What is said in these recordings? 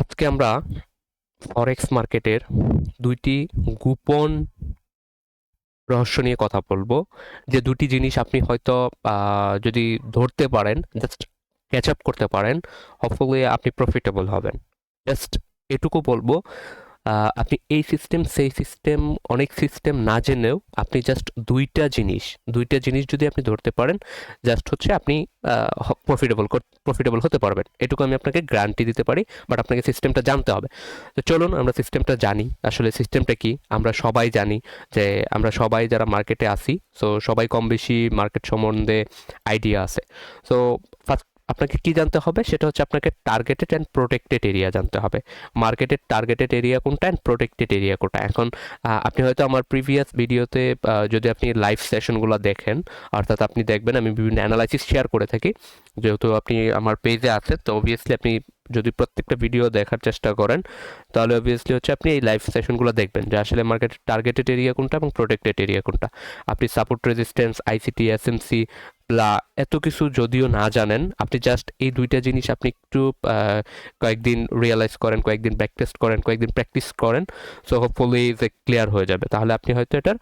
আজকে আমরা ফরেক্স মার্কেটের দুইটি গোপন রহস্য নিয়ে কথা বলব। যে দুটি জিনিস আপনি হয়তো যদি ধরতে পারেন জাস্ট ক্যাচ আপ করতে পারেন হপফুলি আপনি প্রফিটেবল হবেন। জাস্ট এটুকু বলব আপনি এই সিস্টেম সেই সিস্টেম অনেক সিস্টেম না জেনেও আপনি জাস্ট দুইটা জিনিস দুইটা জিনিস যদি আপনি ধরতে পারেন জাস্ট হচ্ছে আপনি প্রফিটেবল প্রফিটেবল হতে পারবেন। এটুকু আমি আপনাকে গ্যারান্টি দিতে পারি বাট আপনাকে সিস্টেমটা জানতে হবে। তো চলুন আমরা সিস্টেমটা জানি। আসলে সিস্টেমটা কি? আমরা সবাই জানি যে আমরা সবাই যারা মার্কেটে আসি সো সবাই কম বেশি মার্কেট সম্বন্ধে আইডিয়া আছে। সো আপনাকে কি জানতে হবে? সেটা হচ্ছে আপনাকে টার্গেটেড অ্যান্ড প্রোটেক্টেড এরিয়া জানতে হবে। মার্কেটের টার্গেটেড এরিয়া কোনটা অ্যান্ড প্রোটেক্টেড এরিয়া কোনটা? এখন আপনি হয়তো আমার প্রিভিয়াস ভিডিওতে যদি আপনি লাইভ সেশনগুলো দেখেন, অর্থাৎ আপনি দেখবেন, আমি বিভিন্ন অ্যানালাইসিস শেয়ার করে থাকি। যেহেতু আপনি আমার পেজে আছেন, তো অবভিয়াসলি আপনি যদি প্রত্যেকটা ভিডিও দেখার চেষ্টা করেন, তাহলে অবভিয়াসলি হচ্ছে আপনি এই লাইভ সেশনগুলো দেখবেন যে আসলে মার্কেটের টার্গেটেড এরিয়া কোনটা এবং প্রোটেক্টেড এরিয়া কোনটা। আপনি সাপোর্ট রেজিস্ট্যান্স আইসিটি এসএমসি প্লা এত কিছু যদিও না জানেন, আপনি জাস্ট এই দুইটা জিনিস আপনি একটু কয়েকদিন রিয়েলাইজ করেন, কয়েকদিন ব্যাক টেস্ট করেন, কয়েকদিন প্র্যাকটিস করেন সো হোপফুলি যে ক্লিয়ার হয়ে যাবে। তাহলে আপনি হয়তো এটার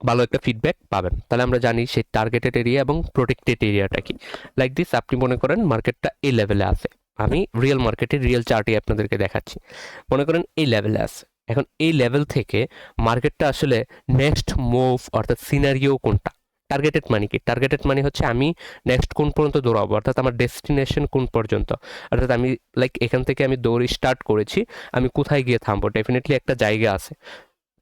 ভালো একটা ফিডব্যাক পাবেন। তাহলে আমরা জানি সেই টার্গেটেড এরিয়া এবং প্রোটেক্টেড এরিয়াটা কি। লাইক দিস আপনি মনে করেন মার্কেটটা এই লেভেলে আছে। আমি রিয়েল মার্কেটে রিয়েল চার্টে আপনাদেরকে দেখাচ্ছি। মনে করেন এই লেভেলে আছে। এখন এই লেভেল থেকে মার্কেটটা আসলে নেক্সট মুভ অর্থাৎ সিনারিও কোনটা? টার্গেটেড মানি কি? টার্গেটেড মানি হচ্ছে আমি নেক্সট কোন পর্যন্ত দৌড়াবো? অর্থাৎ আমার ডেস্টিনেশন কোন পর্যন্ত? অর্থাৎ আমি লাইক এখান থেকে আমি দৌড়ি স্টার্ট করেছি, আমি কোথায় গিয়ে থামবো? ডেফিনেটলি একটা জায়গা আছে।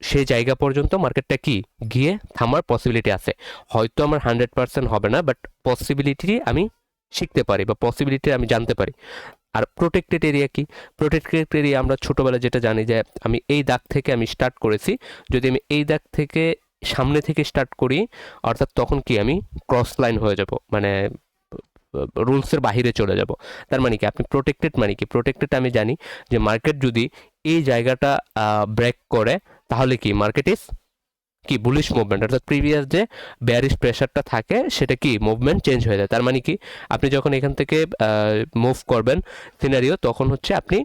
সেই জায়গা পর্যন্ত মার্কেটটা কি? গিয়ে থামার পসিবিলিটি আছে। হয়তো আমার হান্ড্রেড পার্সেন্ট হবে না বাট পসিবিলিটি আমি শিখতে পারি বা পসিবিলিটি আমি জানতে পারি। আর প্রোটেক্টেড এরিয়া কি? প্রোটেক্টেড এরিয়া আমরা ছোটোবেলায় যেটা জানি যে আমি এই দাগ থেকে আমি স্টার্ট করেছি। যদি আমি এই দাগ থেকে সামনে থেকে স্টার্ট করি, অর্থাৎ তখন কি আমি ক্রস লাইন হয়ে যাব মানে রুলসের বাহিরে চলে যাব। তার মানে কি? আপনি প্রোটেক্টেড মানে কি? প্রোটেক্টেড আমি জানি যে মার্কেট যদি এই জায়গাটা ব্রেক করে, তাহলে কি? মার্কেট ইজ কি বুলিশ মুভমেন্ট অর্থাৎ প্রিভিয়াস যে ব্যারিশ প্রেশারটা থাকে, সেটা কি মুভমেন্ট চেঞ্জ হয়ে যায়? তার মানে কি? আপনি যখন এখান থেকে মুভ করবেন সিনারিও তখন হচ্ছে আপনি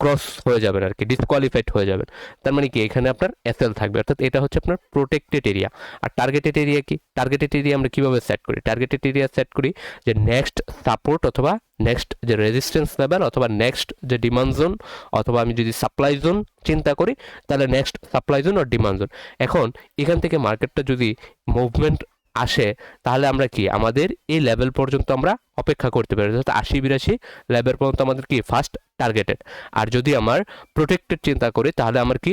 ক্রস হয়ে যাবেন আর কি ডিসকোয়ালিফাইড হয়ে যাবেন। তার মানে কি? এখানে আপনার এসএল থাকবে। অর্থাৎ এটা হচ্ছে আপনার প্রোটেক্টেড এরিয়া আর টার্গেটেড এরিয়া কি? টার্গেটেড এরিয়া আমরা কীভাবে সেট করি? টার্গেটেড এরিয়া সেট করি যে নেক্সট সাপোর্ট অথবা নেক্সট যে রেজিস্ট্যান্স লেভেল অথবা নেক্সট যে ডিমান্ড জোন অথবা আমি যদি সাপ্লাই জোন চিন্তা করি, তাহলে নেক্সট সাপ্লাই জোন আর ডিমান্ড জোন এখন এখান থেকে মার্কেটটা যদি মুভমেন্ট আসে, তাহলে আমরা কি? আমাদের এই লেভেল পর্যন্ত আমরা অপেক্ষা করতে পারি। অর্থাৎ আশি বিরাশি লেভেল পর্যন্ত আমাদের কি? ফার্স্ট টার্গেটেড আর যদি আমার প্রোটেক্টেড চিন্তা করি, তাহলে আমার কি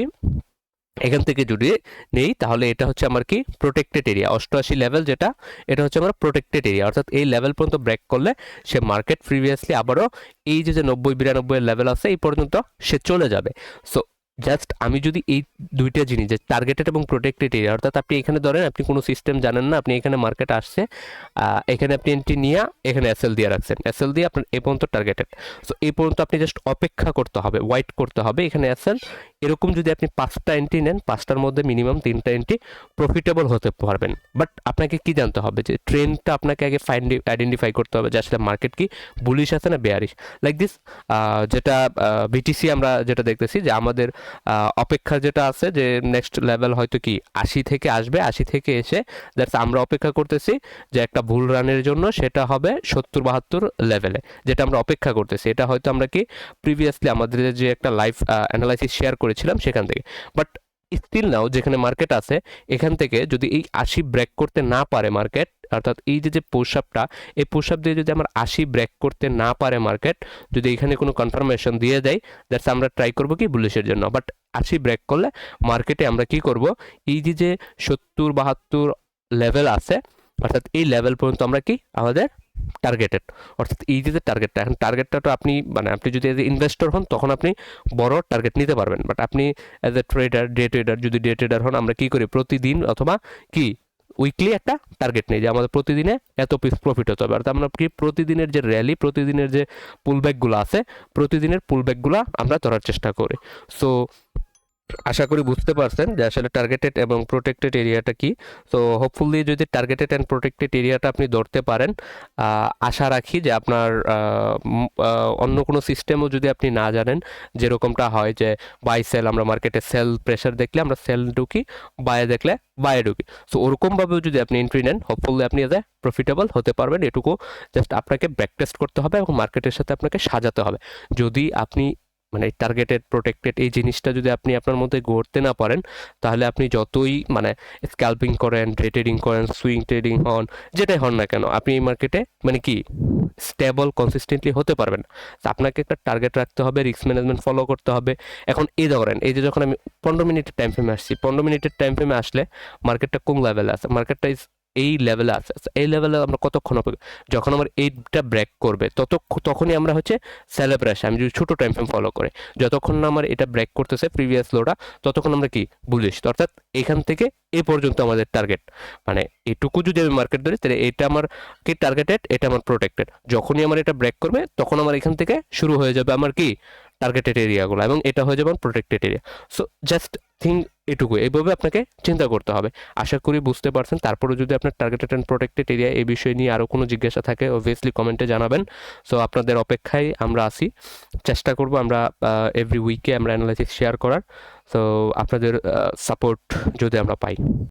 এখান থেকে যদি নেই, তাহলে এটা হচ্ছে আমার কি? প্রোটেক্টেড এরিয়া অষ্টআশি লেভেল যেটা, এটা হচ্ছে আমার প্রোটেক্টেড এরিয়া অর্থাৎ এই লেভেল পর্যন্ত ব্রেক করলে সে মার্কেট প্রিভিয়াসলি আবারও এই যে যে নব্বই, বিরানব্বই লেভেল আছে, এই পর্যন্ত সে চলে যাবে। সো জাস্ট আমি যদি এই দুইটা জিনিস, যে টার্গেটেড এবং প্রোটেক্টেড এরিয়া অর্থাৎ আপনি এখানে ধরেন, আপনি কোনো সিস্টেম জানেন না, আপনি এখানে মার্কেট আসছে এখানে আপনি এন্ট্রি নিয়ে এখানে এসএল দিয়ে রাখছেন। এসএল দিয়ে আপনার এ পর্যন্ত টার্গেটেড সো এই পর্যন্ত আপনি জাস্ট অপেক্ষা করতে হবে ওয়াইট করতে হবে এখানে এসএল এরকম যদি আপনি পাঁচটা এন্ট্রি নেন, পাঁচটার মধ্যে মিনিমাম তিনটা এন্ট্রি প্রফিটেবল হতে পারবেন। বাট আপনাকে কি জানতে হবে, যে ট্রেনটা আপনাকে আগে ফাইন্ড আইডেন্টিফাই করতে হবে, যে আসলে মার্কেট কি বুলিশ আছে না বেয়ারিশ লাইক দিস যেটা বিটিসি আমরা যেটা দেখতেছি, যে আমাদের অপেক্ষা যেটা আছে যে নেক্সট লেভেল হয়তো কি আশি থেকে আসবে, আশি থেকে এসে দ্যাটস আমরা অপেক্ষা করতেছি যে একটা ভুল রানের জন্য সেটা হবে সত্তর বাহাত্তর লেভেলে যেটা আমরা অপেক্ষা করতেছি। এটা হয়তো আমরা কি প্রিভিয়াসলি আমাদের যে একটা লাইভ অ্যানালাইসিস শেয়ার করেছিলাম সেখান থেকে। বাট স্টিল নাও যেখানে মার্কেট আছে, এখান থেকে যদি এই আশি ব্রেক করতে না পারে মার্কেট অর্থাৎ এই যে যে পোশাপটা এই পোশাপ দিয়ে যদি আমার আশি ব্রেক করতে না পারে মার্কেট যদি এখানে কোনো কনফার্মেশন দিয়ে দেয় দ্যাটস আমরা ট্রাই করব কি বুলিশের জন্য। বাট আশি ব্রেক করলে মার্কেটে আমরা কি করব? এই যে যে সত্তর বাহাত্তর লেভেল আছে, অর্থাৎ এই লেভেল পর্যন্ত আমরা কি আমাদের টার্গেটেড অর্থাৎ এই যে টার্গেটটা এখন টার্গেটটা তো আপনি মানে আপনি যদি এজ এ ইনভেস্টর হন, তখন আপনি বড় টার্গেট নিতে পারবেন। বাট আপনি as a trader day trader যদি ডে ট্রেডার হন, আমরা কি করি? প্রতিদিন অথবা কি? উইকলি একটা টার্গেট নেই, যে আমাদের প্রতিদিনে এত পিস প্রফিট হতে হবে। অর্থাৎ আমরা কি? প্রতিদিনের যে র্যালি প্রতিদিনের যে পুলব্যাকগুলো আছে, প্রতিদিনের পুলব্যাকগুলো আমরা ধরার চেষ্টা করি। সো আশা করি বুঝতে পারছেন যে আসলে টার্গেটেড এবং প্রোটেক্টেড এরিয়াটা কি। তো হোপফুলি যদি টার্গেটেড অ্যান্ড প্রোটেক্টেড এরিয়াটা আপনি ধরতে পারেন আশা রাখি যে আপনার অন্য কোনো সিস্টেমও যদি আপনি না জানেন, যেরকমটা হয় যে বাই সেল আমরা মার্কেটে সেল প্রেশার দেখলে আমরা সেল ঢুকি বায়ে দেখলে বায়ে ঢুকি। সো ওরকমভাবেও যদি আপনি এন্ট্রি নেন হোপফুলি আপনি এজ এ প্রফিটেবল হতে পারবেন। এটুকু জাস্ট আপনাকে ব্যাক টেস্ট করতে হবে এবং মার্কেটের সাথে আপনাকে সাজাতে হবে। যদি আপনি মানে টার্গেটেড প্রোটেক্টেড এই জিনিসটা যদি আপনি আপনার মধ্যে গড়তে না পারেন, তাহলে আপনি যতই মানে স্ক্যাল্পিং করেন ডে ট্রেডিং করেন সুইং ট্রেডিং হন, যেটাই হন না কেন, আপনি এই মার্কেটে মানে কি স্টেবল কনসিস্টেন্টলি হতে পারবেন। তো আপনাকে একটা টার্গেট রাখতে হবে রিস্ক ম্যানেজমেন্ট ফলো করতে হবে। এখন এই ধরেন, এই যে যখন আমি পনেরো মিনিটের টাইম ফ্রেমে আসছি, পনেরো মিনিটের টাইম ফ্রেমে আসলে মার্কেটটা কোন লেভেলে আছে? মার্কেটটা ইজ এই লেভেলে আচ্ছা, এই লেভেলে আমরা কতক্ষণ অপেক্ষা যখন আমার এইটা ব্রেক করবে তত তখনই আমরা হচ্ছে সেলেব্রেশন আমি যদি ছোটো টাইম ফ্রেম ফলো করে যতক্ষণ না আমার এটা ব্রেক করতেছে প্রিভিয়াস লোটা ততক্ষণ আমরা কি বুলিশ অর্থাৎ এখান থেকে এ পর্যন্ত আমাদের টার্গেট মানে এটুকু যদি আমি মার্কেট ধরি তাহলে এটা আমার কি টার্গেটেড এটা আমার প্রোটেক্টেড যখনই আমার এটা ব্রেক করবে তখন আমার এখান থেকে শুরু হয়ে যাবে আমার কি টার্গেটেড এরিয়াগুলো এবং এটা হয়ে যাবে protected area so just think এটুকু এইভাবে আপনাকে চিন্তা করতে হবে। আশা করি বুঝতে পারছেন। তারপরে যদি আপনার টার্গেটেড অ্যান্ড প্রোটেক্টেড এরিয়া এই বিষয় নিয়ে আরও কোনো জিজ্ঞাসা থাকে অবভিয়াসলি কমেন্টে জানাবেন। সো আপনাদের অপেক্ষায় আমরা আসি চেষ্টা করব আমরা এভরি উইকে আমরা অ্যানালাইসিস শেয়ার করার। সো আপনাদের সাপোর্ট যদি আমরা পাই।